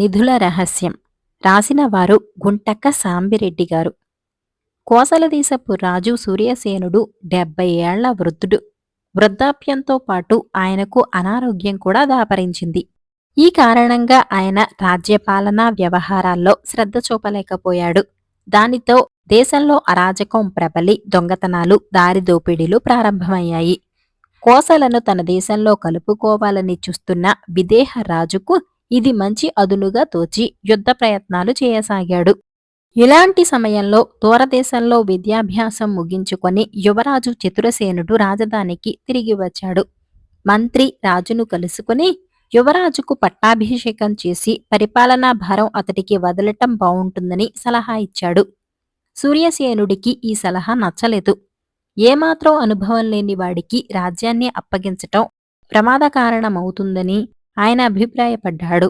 నిధుల రహస్యం. రాసినవారు గుంటక్క సాంబిరెడ్డి గారు. కోసలదేశపు రాజు సూర్యసేనుడు డెబ్బై ఏళ్ళ వృద్ధుడు. వృద్ధాప్యంతో పాటు ఆయనకు అనారోగ్యం కూడా దాపరించింది. ఈ కారణంగా ఆయన రాజ్యపాలనా వ్యవహారాల్లో శ్రద్ధ చూపలేకపోయాడు. దానితో దేశంలో అరాజకం ప్రబలి దొంగతనాలు దారిదోపిడీలు ప్రారంభమయ్యాయి. కోసలను తన దేశంలో కలుపుకోవాలని చూస్తున్న విదేహ రాజుకు ఇది మంచి అదునుగా తోచి యుద్ధ ప్రయత్నాలు చేయసాగాడు. ఇలాంటి సమయంలో దూరదేశంలో విద్యాభ్యాసం ముగించుకొని యువరాజు చతురసేనుడు రాజధానికి తిరిగి వచ్చాడు. మంత్రి రాజును కలుసుకుని యువరాజుకు పట్టాభిషేకం చేసి పరిపాలనా భారం అతడికి వదలటం బావుంటుందని సలహా ఇచ్చాడు. సూర్యసేనుడికి ఈ సలహా నచ్చలేదు. ఏమాత్రం అనుభవం లేని వాడికి రాజ్యాన్ని అప్పగించటం ప్రమాద కారణమవుతుందని ఆయన అభిప్రాయపడ్డాడు.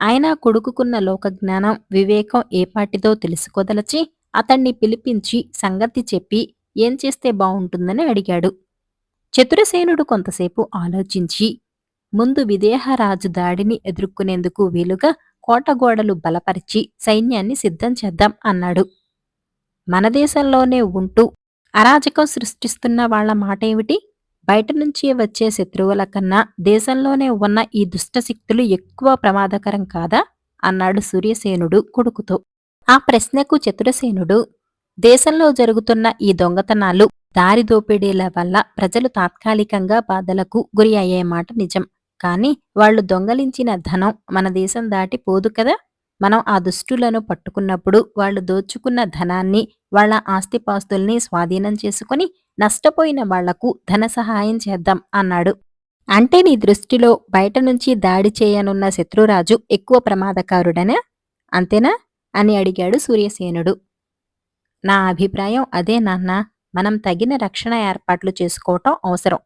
ఆయన కొడుకుకున్న లోకజ్ఞానం వివేకం ఏపాటిదో తెలుసుకోదలచి అతన్ని పిలిపించి సంగతి చెప్పి ఏం చేస్తే బావుంటుందని అడిగాడు. చతురసేనుడు కొంతసేపు ఆలోచించి ముందు విదేహరాజు దాడిని ఎదుర్కొనేందుకు వీలుగా కోటగోడలు బలపరిచి సైన్యాన్ని సిద్ధం చేద్దాం అన్నాడు. మన దేశంలోనే ఉంటూ అరాజకం సృష్టిస్తున్న వాళ్ళ మాటేమిటి? బయట నుంచి వచ్చే శత్రువుల కన్నా దేశంలోనే ఉన్న ఈ దుష్టశక్తులు ఎక్కువ ప్రమాదకరం కాదా? అన్నాడు సూర్యసేనుడు కొడుకుతో. ఆ ప్రశ్నకు చతురసేనుడు దేశంలో జరుగుతున్న ఈ దొంగతనాలు దారి దోపిడీల వల్ల ప్రజలు తాత్కాలికంగా బాధలకు గురి అయ్యే మాట నిజం. కాని వాళ్ళు దొంగలించిన ధనం మన దేశం దాటి పోదు కదా? మనం ఆ దుష్టులను పట్టుకున్నప్పుడు వాళ్ళు దోచుకున్న ధనాన్ని వాళ్ళ ఆస్తిపాస్తుల్ని స్వాధీనం చేసుకుని నష్టపోయిన వాళ్ళకు ధన సహాయం చేద్దాం అన్నాడు. అంటే నీ దృష్టిలో బయట నుంచి దాడి చేయనున్న శత్రురాజు ఎక్కువ ప్రమాదకారుడనా? అంతేనా? అని అడిగాడు సూర్యసేనుడు. నా అభిప్రాయం అదే నాన్న. మనం తగిన రక్షణ ఏర్పాట్లు చేసుకోవటం అవసరం.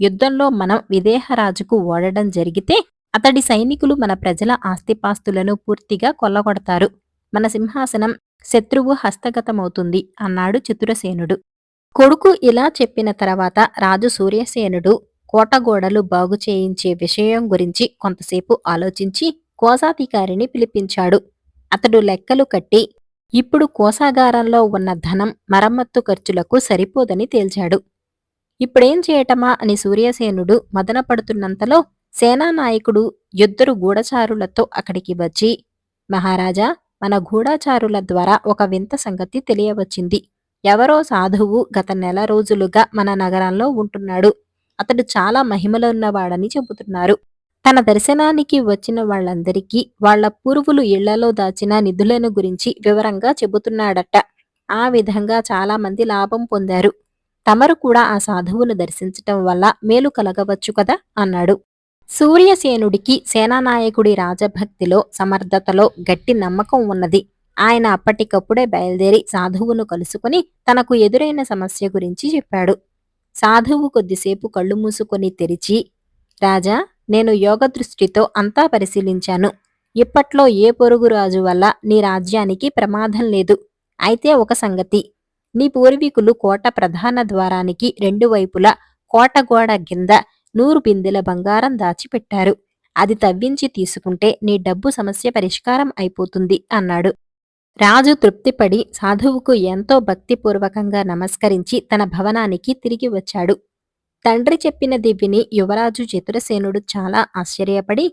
యుద్ధంలో మనం విదేహరాజుకు ఓడడం జరిగితే అతడి సైనికులు మన ప్రజల ఆస్తిపాస్తులను పూర్తిగా కొల్లగొడతారు. మన సింహాసనం శత్రువు హస్తగతమవుతుంది అన్నాడు చతురసేనుడు. కొడుకు ఇలా చెప్పిన తర్వాత రాజు సూర్యసేనుడు కోటగోడలు బాగు చేయించే విషయం గురించి కొంతసేపు ఆలోచించి కోశాధికారిని పిలిపించాడు. అతడు లెక్కలు కట్టి ఇప్పుడు కోశాగారంలో ఉన్న ధనం మరమ్మత్తు ఖర్చులకు సరిపోదని తేల్చాడు. ఇప్పుడేం చేయటమా అని సూర్యసేనుడు మదనపడుతున్నంతలో సేనానాయకుడు ఇద్దరు గూఢచారులతో అక్కడికి వచ్చి మహారాజా మన గూఢచారుల ద్వారా ఒక వింత సంగతి తెలియవచ్చింది. ఎవరో సాధువు గత నెల రోజులుగా మన నగరంలో ఉంటున్నాడు. అతడు చాలా మహిమలున్నవాడని చెబుతున్నారు. తన దర్శనానికి వచ్చిన వాళ్ళందరికీ వాళ్ళ పూర్వులు ఇళ్ళలో దాచిన నిధులను గురించి వివరంగా చెబుతున్నాడట. ఆ విధంగా చాలా మంది లాభం పొందారు. తమరు కూడా ఆ సాధువును దర్శించటం వల్ల మేలు కలగవచ్చు కదా? అన్నాడు. సూర్యసేనుడికి సేనానాయకుడి రాజభక్తిలో సమర్థతలో గట్టి నమ్మకం ఉన్నది. ఆయన అప్పటికప్పుడే బయలుదేరి సాధువును కలుసుకుని తనకు ఎదురైన సమస్య గురించి చెప్పాడు. సాధువు కొద్దిసేపు కళ్ళు మూసుకొని తెరిచి రాజా నేను యోగ దృష్టితో అంతా పరిశీలించాను. ఇప్పట్లో ఏ పొరుగు రాజు వల్ల నీ రాజ్యానికి ప్రమాదం లేదు. అయితే ఒక సంగతి. నీ పూర్వీకులు కోట ప్రధాన ద్వారానికి రెండు వైపులా కోట గోడ కింద నూరు బిందెల బంగారం దాచిపెట్టారు. అది తవ్వించి తీసుకుంటే నీ డబ్బు సమస్య పరిష్కారం అయిపోతుంది అన్నాడు. రాజు తృప్తిపడి సాధువుకు ఎంతో భక్తిపూర్వకంగా నమస్కరించి తన భవనానికి తిరిగి వచ్చాడు. తండ్రి చెప్పినది విని యువరాజు చతురసేనుడు చాలా ఆశ్చర్యపడి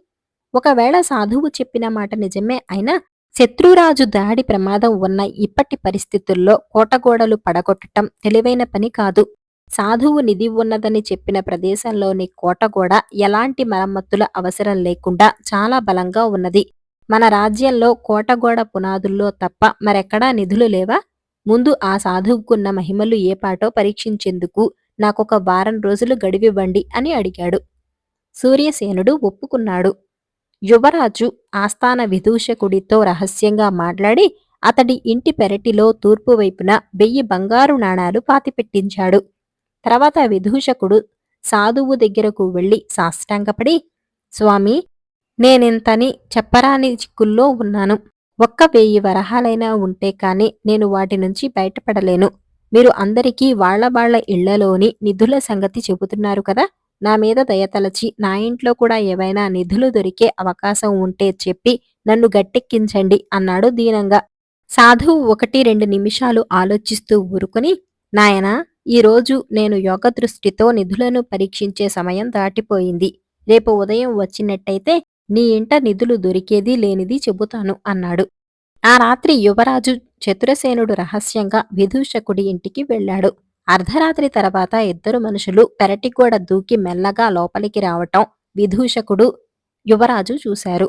ఒకవేళ సాధువు చెప్పిన మాట నిజమే అయినా శత్రురాజు దాడి ప్రమాదం ఉన్న ఇప్పటి పరిస్థితుల్లో కోటగోడలు పడగొట్టటం తెలివైన పని కాదు. సాధువు నిధి ఉన్నదని చెప్పిన ప్రదేశంలోని కోటగోడ ఎలాంటి మరమ్మతుల అవసరం లేకుండా చాలా బలంగా ఉన్నది. మన రాజ్యంలో కోటగోడ పునాదుల్లో తప్ప మరెక్కడా నిధులు లేవా? ముందు ఆ సాధువుకున్న మహిమలు ఏపాటో పరీక్షించేందుకు నాకొక వారం రోజులు గడివివ్వండి అని అడిగాడు. సూర్యసేనుడు ఒప్పుకున్నాడు. యువరాజు ఆస్థాన విదూషకుడితో రహస్యంగా మాట్లాడి అతడి ఇంటి పెరటిలో తూర్పు వైపున వెయ్యి బంగారు నాణాలు పాతిపెట్టించాడు. తర్వాత విదూషకుడు సాధువు దగ్గరకు వెళ్ళి సాష్టాంగపడి స్వామి నేనింతని చెప్పరాని చిక్కుల్లో ఉన్నాను. ఒక్క వెయ్యి వరహాలైనా ఉంటే కాని నేను వాటి నుంచి బయటపడలేను. మీరు అందరికీ వాళ్ళ వాళ్ళ ఇళ్ళలోని నిధుల సంగతి చెబుతున్నారు కదా? నా మీద దయతలచి నా ఇంట్లో కూడా ఏవైనా నిధులు దొరికే అవకాశం ఉంటే చెప్పి నన్ను గట్టెక్కించండి అన్నాడు దీనంగా. సాధువు ఒకటి రెండు నిమిషాలు ఆలోచిస్తూ ఊరుకుని నాయనా ఈరోజు నేను యోగ దృష్టితో నిధులను పరీక్షించే సమయం దాటిపోయింది. రేపు ఉదయం వచ్చినట్టయితే నీ ఇంట నిధులు దొరికేది లేనిది చెబుతాను అన్నాడు. ఆ రాత్రి యువరాజు చతురసేనుడు రహస్యంగా విదూషకుడి ఇంటికి వెళ్ళాడు. అర్ధరాత్రి తర్వాత ఇద్దరు మనుషులు పెరటిగోడ దూకి మెల్లగా లోపలికి రావటం విదూషకుడు యువరాజు చూశారు.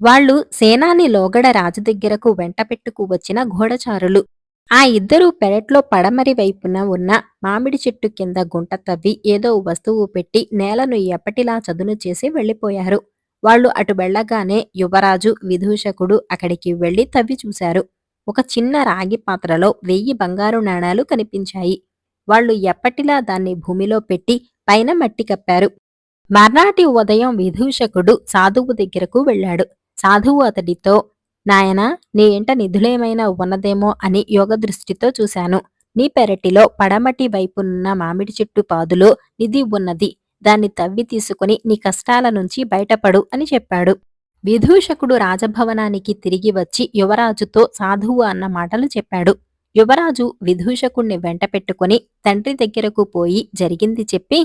వాళ్ళు సేనాని లోగడ రాజు దగ్గరకు వెంటపెట్టుకు వచ్చిన ఘోడచారులు. ఆ ఇద్దరూ పెరట్లో పడమరి వైపున ఉన్న మామిడి చెట్టు కింద గుంట తవ్వి ఏదో వస్తువు పెట్టి నేలను ఎప్పటిలా చదును చేసి వెళ్ళిపోయారు. వాళ్ళు అటు వెళ్ళగానే యువరాజు విదూషకుడు అక్కడికి వెళ్ళి తవ్వి చూశారు. ఒక చిన్న రాగి పాత్రలో వెయ్యి బంగారు నాణాలు కనిపించాయి. వాళ్ళు ఎప్పటిలా దాన్ని భూమిలో పెట్టి పైన మట్టి కప్పారు. మర్నాటి ఉదయం విదూషకుడు సాధువు దగ్గరకు వెళ్ళాడు. సాధువు అతడితో నాయనా నీ ఇంట నిధులేమైనా ఉన్నదేమో అని యోగ దృష్టితో చూశాను. నీ పెరటిలో పడమటి వైపునున్న మామిడి చెట్టు పాదులో నిధి ఉన్నది. దాన్ని తవ్వి తీసుకుని నీ కష్టాల నుంచి బయటపడు అని చెప్పాడు. విదూషకుడు రాజభవనానికి తిరిగి వచ్చి యువరాజుతో సాధువు అన్న మాటలు చెప్పాడు. యువరాజు విదూషకుణ్ణి వెంట పెట్టుకుని తండ్రి దగ్గరకు పోయి జరిగింది చెప్పి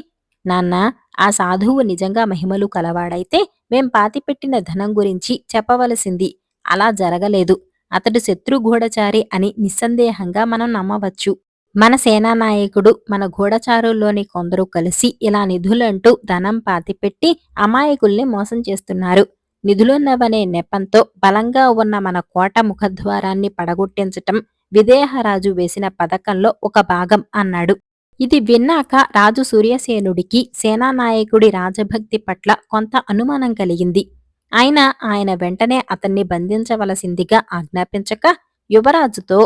నాన్నా ఆ సాధువు నిజంగా మహిమలు కలవాడైతే మేం పాతిపెట్టిన ధనం గురించి చెప్పవలసింది. అలా జరగలేదు. అతడు శత్రుగూఢచారి అని నిస్సందేహంగా మనం నమ్మవచ్చు. మన సేనానాయకుడు మన గూఢచారుల్లోని కొందరు కలిసి ఇలా నిధులంటూ ధనం పాతిపెట్టి అమాయకుల్ని మోసం చేస్తున్నారు. నిధులున్నవనే నెపంతో బలంగా ఉన్న మన కోట ముఖద్వారాన్ని పడగొట్టించటం విదేహరాజు వేసిన పథకంలో ఒక భాగం అన్నాడు. ఇది విన్నాక రాజు సూర్యసేనుడికి సేనానాయకుడి రాజభక్తి పట్ల కొంత అనుమానం కలిగింది. అయినా ఆయన వెంటనే అతన్ని బంధించవలసిందిగా ఆజ్ఞాపించక యువరాజుతో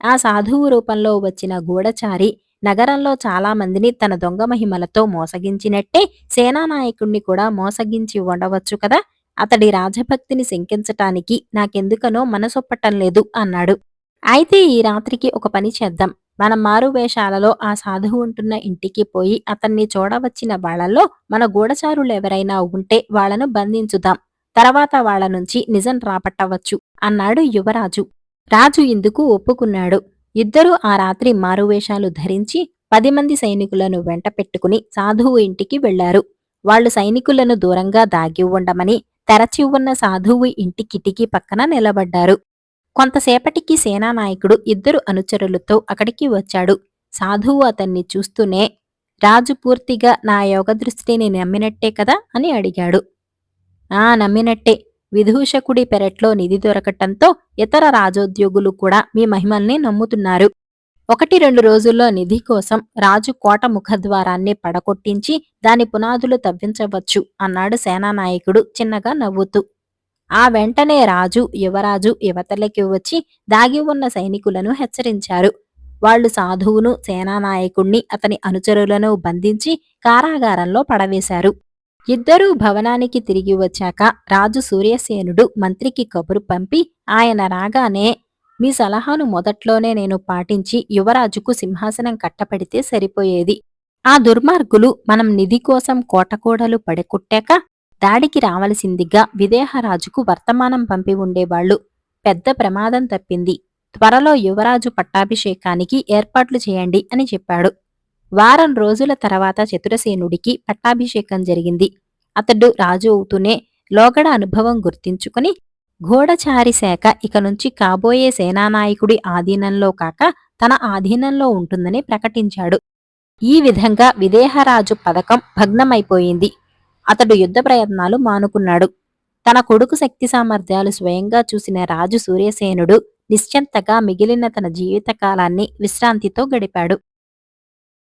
ఆ సాధువు రూపంలో వచ్చిన గూఢచారి నగరంలో చాలా మందిని తన దొంగ మహిమలతో మోసగించినట్టే సేనానాయకుణ్ణి కూడా మోసగించి ఉండవచ్చు కదా? అతడి రాజభక్తిని శంకించటానికి నాకెందుకనో మనసొప్పటం లేదు అన్నాడు. అయితే ఈ రాత్రికి ఒక పని చేద్దాం. మనం మారువేషాలలో ఆ సాధువు ఉంటున్న ఇంటికి పోయి అతన్ని చూడవచ్చిన వాళ్ళలో మన గూఢచారులెవరైనా ఉంటే వాళ్ళను బంధించుదాం. తర్వాత వాళ్ళ నుంచి నిజం రాపట్టవచ్చు అన్నాడు యువరాజు. రాజు ఇందుకు ఒప్పుకున్నాడు. ఇద్దరూ ఆ రాత్రి మారువేషాలు ధరించి పది మంది సైనికులను వెంట పెట్టుకుని సాధువు ఇంటికి వెళ్ళారు వాళ్ళు సైనికులను దూరంగా దాగి ఉండమని తెరచి ఉన్న సాధువు ఇంటి కిటికీ పక్కన నిలబడ్డారు. కొంతసేపటికి సేనానాయకుడు ఇద్దరు అనుచరులతో అక్కడికి వచ్చాడు. సాధువు అతన్ని చూస్తూనే రాజు పూర్తిగా నా యోగ దృష్టిని నమ్మినట్టే కదా? అని అడిగాడు. ఆ నమ్మినట్టే. విదూషకుడి పెరట్లో నిధి దొరకటంతో ఇతర రాజోద్యోగులు కూడా మీ మహిమల్ని నమ్ముతున్నారు. ఒకటి రెండు రోజుల్లో నిధి కోసం రాజు కోట ముఖద్వారాన్ని పడకొట్టించి దాని పునాదులు తవ్వించవచ్చు అన్నాడు సేనానాయకుడు చిన్నగా నవ్వుతూ. ఆ వెంటనే రాజు యువరాజు యువతలకి వచ్చి దాగి ఉన్న సైనికులను హెచ్చరించారు. వాళ్ళు సాధువును సేనానాయకుణ్ణి అతని అనుచరులను బంధించి కారాగారంలో పడవేశారు. ఇద్దరూ భవనానికి తిరిగి వచ్చాక రాజు సూర్యసేనుడు మంత్రికి కబురు పంపి ఆయన రాగానే మీ సలహాను మొదట్లోనే నేను పాటించి యువరాజుకు సింహాసనం కట్టపడితే సరిపోయేది. ఆ దుర్మార్గులు మనం నిధి కోసం కోటకోడలు పడకొట్టాక దాడికి రావలసిందిగా విదేహరాజుకు వర్తమానం పంపి ఉండేవాళ్ళు పెద్ద ప్రమాదం తప్పింది. త్వరలో యువరాజు పట్టాభిషేకానికి ఏర్పాట్లు చేయండి అని చెప్పాడు. వారం రోజుల తర్వాత చతురసేనుడికి పట్టాభిషేకం జరిగింది. అతడు రాజు అవుతూనే లోగడ అనుభవం గుర్తించుకుని గూఢచారి శాఖ ఇక నుంచి కాబోయే సేనానాయకుడి ఆధీనంలో కాక తన ఆధీనంలో ఉంటుందని ప్రకటించాడు. ఈ విధంగా విదేహరాజు పథకం భగ్నమైపోయింది. అతడు యుద్ధ ప్రయత్నాలు మానుకున్నాడు. తన కొడుకు శక్తి సామర్థ్యాలు స్వయంగా చూసిన రాజు సూర్యసేనుడు నిశ్చంతగా మిగిలిన తన జీవితకాలాన్ని విశ్రాంతితో గడిపాడు.